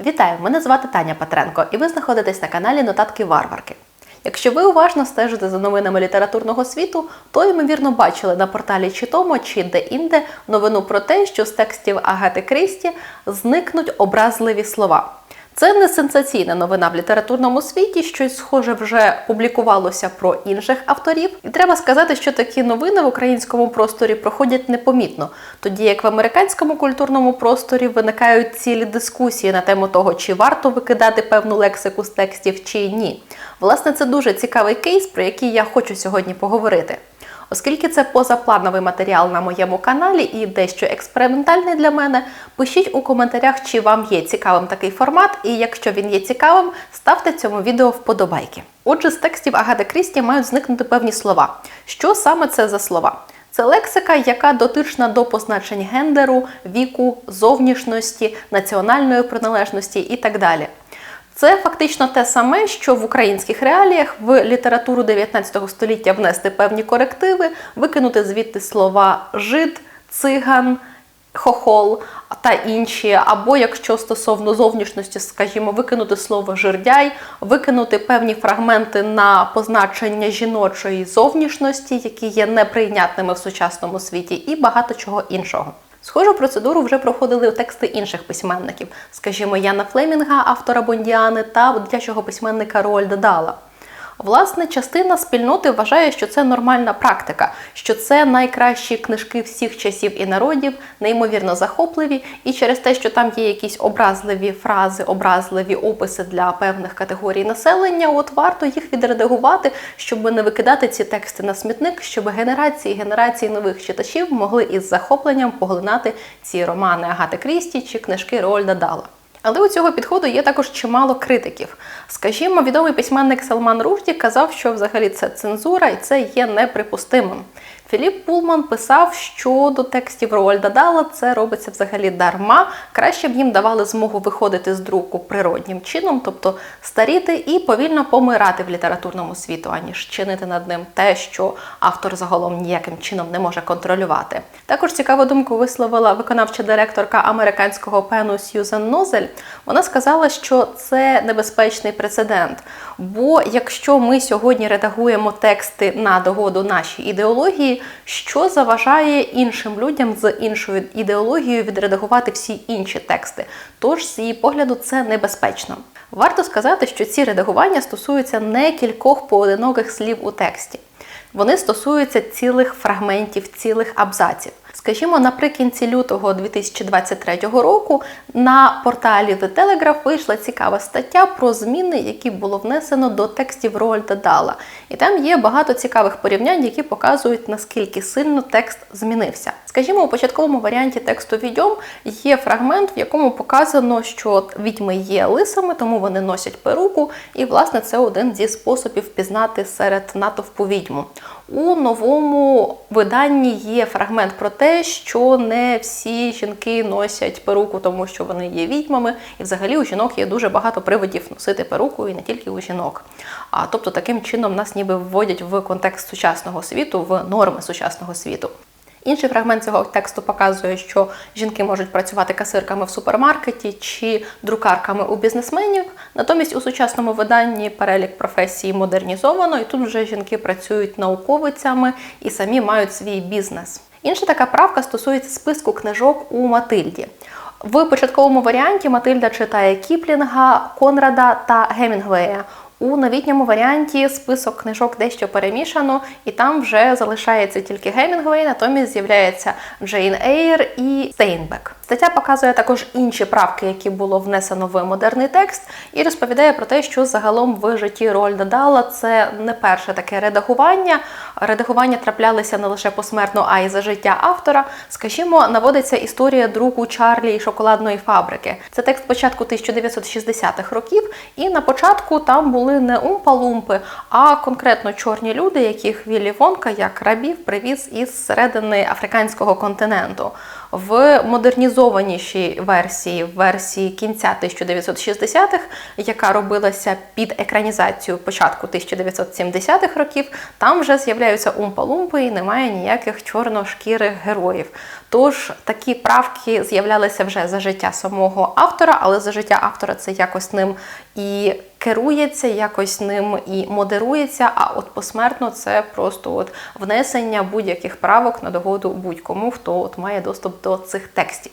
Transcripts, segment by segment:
Вітаю! Мене звати Таня Петренко, і ви знаходитесь на каналі Нотатки Варварки. Якщо ви уважно стежите за новинами літературного світу, то ймовірно бачили на порталі Читомо чи де-інде новину про те, що з текстів Агати Крісті зникнуть образливі слова. Це не сенсаційна новина в літературному світі, щось схоже вже публікувалося про інших авторів. І треба сказати, що такі новини в українському просторі проходять непомітно, тоді як в американському культурному просторі виникають цілі дискусії на тему того, чи варто викидати певну лексику з текстів чи ні. Власне, це дуже цікавий кейс, про який я хочу сьогодні поговорити. Оскільки це позаплановий матеріал на моєму каналі і дещо експериментальний для мене, пишіть у коментарях, чи вам є цікавим такий формат, і якщо він є цікавим, ставте цьому відео вподобайки. Отже, з текстів Агати Крісті мають зникнути певні слова. Що саме це за слова? Це лексика, яка дотична до позначень гендеру, віку, зовнішності, національної приналежності і так далі. Це фактично те саме, що в українських реаліях в літературу 19 століття внести певні корективи, викинути звідти слова жид, циган, хохол та інші, або якщо стосовно зовнішності, скажімо, викинути слово жердяй, викинути певні фрагменти на позначення жіночої зовнішності, які є неприйнятними в сучасному світі, і багато чого іншого. Схожу процедуру вже проходили тексти інших письменників, скажімо, Яна Флемінга, автора Бондіани та дитячого письменника Роальда Дала. Власне, частина спільноти вважає, що це нормальна практика, що це найкращі книжки всіх часів і народів, неймовірно захопливі, і через те, що там є якісь образливі фрази, образливі описи для певних категорій населення, от варто їх відредагувати, щоб не викидати ці тексти на смітник, щоб генерації і генерації нових читачів могли із захопленням поглинати ці романи Агати Крісті чи книжки Роальда Дала. Але у цього підходу є також чимало критиків. Скажімо, відомий письменник Салман Рушді казав, що взагалі це цензура і це є неприпустимим. Філіп Пулман писав, що до текстів Роальда Дала це робиться взагалі дарма. Краще б їм давали змогу виходити з друку природнім чином, тобто старіти і повільно помирати в літературному світу, аніж чинити над ним те, що автор загалом ніяким чином не може контролювати. Також цікаву думку висловила виконавча директорка американського пену Сьюзен Нозель. Вона сказала, що це небезпечний прецедент. Бо якщо ми сьогодні редагуємо тексти на догоду нашій ідеології, що заважає іншим людям з іншою ідеологією відредагувати всі інші тексти? Тож, з її погляду, це небезпечно. Варто сказати, що ці редагування стосуються не кількох поодиноких слів у тексті. Вони стосуються цілих фрагментів, цілих абзаців. Скажімо, наприкінці лютого 2023 року на порталі The Telegraph вийшла цікава стаття про зміни, які було внесено до текстів Роальда Дала. І там є багато цікавих порівнянь, які показують, наскільки сильно текст змінився. Скажімо, у початковому варіанті тексту відьом є фрагмент, в якому показано, що відьми є лисами, тому вони носять перуку, і, власне, це один зі способів впізнати серед натовпу відьму. У новому виданні є фрагмент про те, що не всі жінки носять перуку, тому що вони є відьмами, і взагалі у жінок є дуже багато приводів носити перуку, і не тільки у жінок. А тобто таким чином нас ніби вводять в контекст сучасного світу, в норми сучасного світу. Інший фрагмент цього тексту показує, що жінки можуть працювати касирками в супермаркеті чи друкарками у бізнесменів. Натомість у сучасному виданні перелік професій модернізовано, і тут вже жінки працюють науковицями і самі мають свій бізнес. Інша така правка стосується списку книжок у Матильді. В початковому варіанті Матильда читає Кіплінга, Конрада та Гемінгвея. У новітньому варіанті список книжок дещо перемішано, і там вже залишається тільки Гемінгвей, натомість з'являється Джейн Ейр і Стейнбек. Стаття показує також інші правки, які було внесено в модерний текст, і розповідає про те, що загалом в житті Рольда Дала це не перше таке редагування. Редагування траплялися не лише посмертно, а й за життя автора. Скажімо, наводиться історія друку Чарлі і шоколадної фабрики. Це текст початку 1960-х років, і на початку там були не умпа-лумпи, а конкретно чорні люди, яких Віллі Вонка як рабів привіз із середини африканського континенту. В модернізованішій версії, в версії кінця 1960-х, яка робилася під екранізацію початку 1970-х років, там вже з'являються умпа-лумпи і немає ніяких чорношкірих героїв. Тож такі правки з'являлися вже за життя самого автора, але за життя автора це якось ним і керується, якось ним і модерується. А от посмертно це просто от внесення будь-яких правок на догоду будь-кому, хто от має доступ до цих текстів.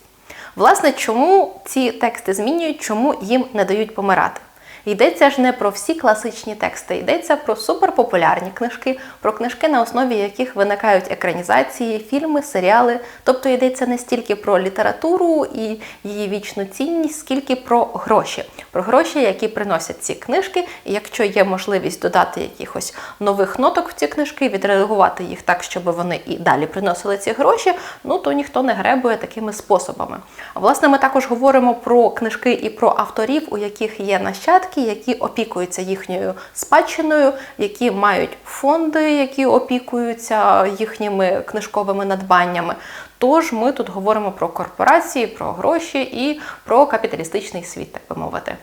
Власне, чому ці тексти змінюють, чому їм не дають помирати? Йдеться ж не про всі класичні тексти, йдеться про суперпопулярні книжки, про книжки, на основі яких виникають екранізації, фільми, серіали. Тобто йдеться не стільки про літературу і її вічну цінність, скільки про гроші, про гроші, які приносять ці книжки. І якщо є можливість додати якихось нових ноток в ці книжки, відредагувати їх так, щоб вони і далі приносили ці гроші, ну то ніхто не гребує такими способами. Власне, ми також говоримо про книжки і про авторів, у яких є нащадки які опікуються їхньою спадщиною, які мають фонди, які опікуються їхніми книжковими надбаннями. Тож ми тут говоримо про корпорації, про гроші і про капіталістичний світ, так би мовити.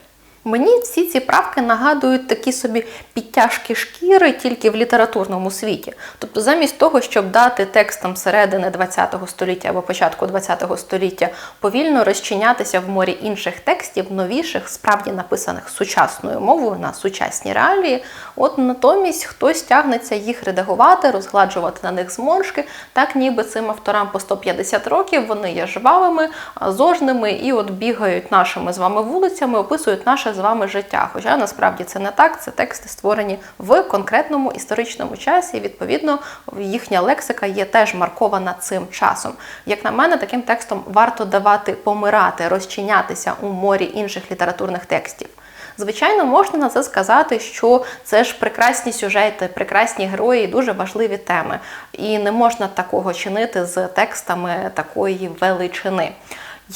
Мені всі ці правки нагадують такі собі підтяжки шкіри тільки в літературному світі. Тобто, замість того, щоб дати текстам середини ХХ століття або початку ХХ століття повільно розчинятися в морі інших текстів, новіших, справді написаних сучасною мовою на сучасні реалії, от натомість хтось тягнеться їх редагувати, розгладжувати на них зморшки, так ніби цим авторам по 150 років вони є жвавими, зожними і от бігають нашими з вами вулицями, описують наше з вами життя. Хоча насправді це не так, це тексти створені в конкретному історичному часі. і, Відповідно, їхня лексика є теж маркована цим часом. Як на мене, таким текстом варто давати помирати, розчинятися у морі інших літературних текстів. Звичайно, можна на це сказати, що це ж прекрасні сюжети, прекрасні герої, дуже важливі теми. І не можна такого чинити з текстами такої величини.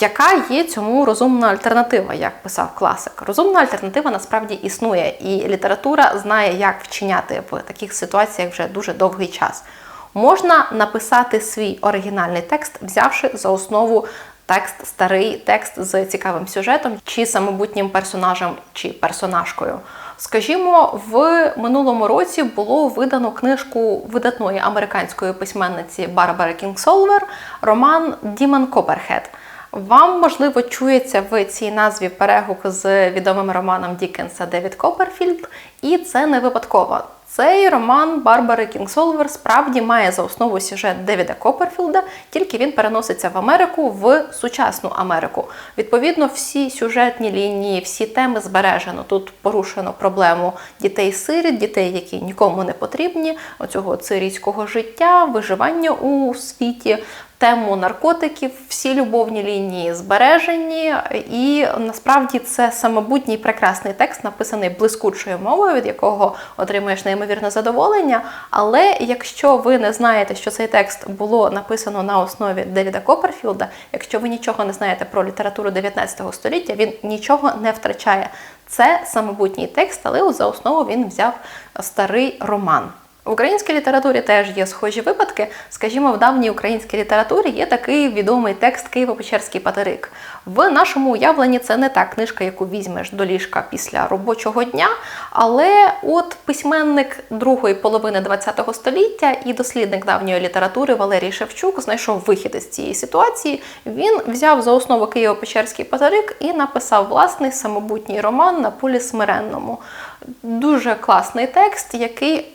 Яка є цьому розумна альтернатива, як писав класик? Розумна альтернатива насправді існує, і література знає, як вчиняти в таких ситуаціях вже дуже довгий час. Можна написати свій оригінальний текст, взявши за основу текст, старий текст з цікавим сюжетом, чи самобутнім персонажем, чи персонажкою. Скажімо, в минулому році було видано книжку видатної американської письменниці Барбари Кінгсолвер роман Діман Коперхед. Вам, можливо, чується в цій назві перегук з відомим романом Дікенса Девід Копперфільд, і це не випадково. Цей роман Барбари Кінгсолвер справді має за основу сюжет Девіда Копперфілда, тільки він переноситься в Америку в сучасну Америку. Відповідно, всі сюжетні лінії, всі теми збережено. Тут порушено проблему дітей-сиріт, дітей, які нікому не потрібні, оцього цирійського життя, виживання у світі, тему наркотиків, всі любовні лінії збережені, і насправді це самобутній прекрасний текст, написаний блискучою мовою, від якого отримуєш неймовірне задоволення. Але якщо ви не знаєте, що цей текст було написано на основі Девіда Копперфілда, якщо ви нічого не знаєте про літературу 19 століття, він нічого не втрачає. Це самобутній текст, але за основу він взяв старий роман. В українській літературі теж є схожі випадки. Скажімо, в давній українській літературі є такий відомий текст Києво-Печерський патерик. В нашому уявленні це не та книжка, яку візьмеш до ліжка після робочого дня. Але от письменник другої половини ХХ століття і дослідник давньої літератури Валерій Шевчук знайшов вихід із цієї ситуації. Він взяв за основу Києво-Печерський патерик і написав власний самобутній роман на полі смиренному. Дуже класний текст, який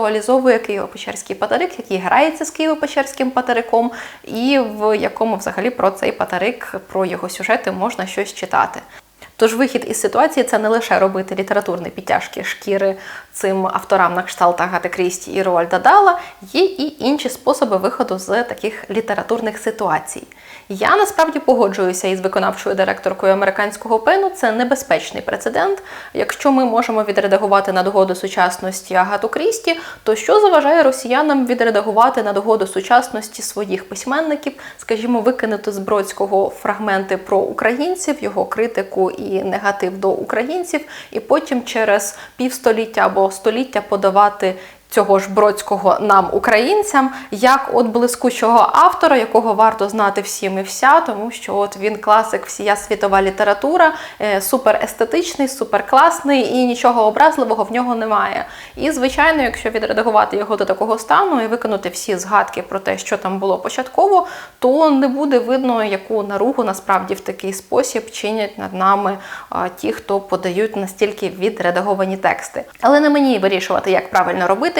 реактуалізовує Києво-Печерський патерик, який грається з Києво-Печерським патериком, і в якому взагалі про цей патерик, про його сюжети можна щось читати. Тож вихід із ситуації це не лише робити літературні підтяжки шкіри цим авторам на кшталт Агати Крісті і Роальда Дала, є і інші способи виходу з таких літературних ситуацій. Я насправді погоджуюся із виконавчою директоркою американського пену. Це небезпечний прецедент. Якщо ми можемо відредагувати на догоду сучасності Агату Крісті, то що заважає росіянам відредагувати на догоду сучасності своїх письменників, скажімо, викинути з Бродського фрагменти про українців, його критику і негатив до українців, і потім через півстоліття або століття подавати цього ж Бродського нам, українцям, як от блискучого автора, якого варто знати всім і вся, тому що от він класик, всія світова література, е, супер естетичний, супер класний і нічого образливого в нього немає. І звичайно, якщо відредагувати його до такого стану і виконати всі згадки про те, що там було початково, то не буде видно, яку наругу насправді в такий спосіб чинять над нами ті, хто подають настільки відредаговані тексти. Але не мені вирішувати, як правильно робити,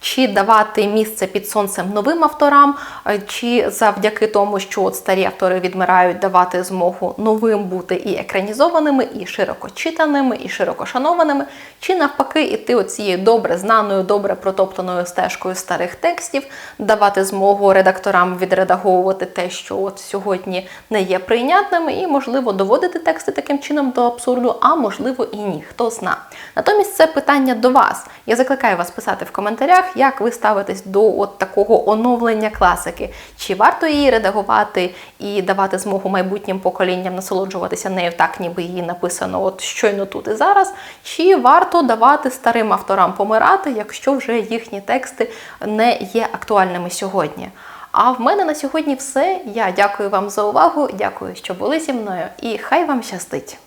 чи давати місце під сонцем новим авторам, чи завдяки тому, що от старі автори відмирають, давати змогу новим бути і екранізованими, і широко читаними, і широко шанованими, чи навпаки іти оцією добре знаною, добре протоптаною стежкою старих текстів, давати змогу редакторам відредаговувати те, що от сьогодні не є прийнятними, і можливо доводити тексти таким чином до абсурду, а можливо і ні, хто зна. Натомість це питання до вас. Я закликаю вас писати в коментарях, як ви ставитесь до от такого оновлення класики. Чи варто її редагувати і давати змогу майбутнім поколінням насолоджуватися нею так, ніби її написано от щойно тут і зараз, чи варто давати старим авторам помирати, якщо вже їхні тексти не є актуальними сьогодні? А в мене на сьогодні все. Я дякую вам за увагу, дякую, що були зі мною, і хай вам щастить!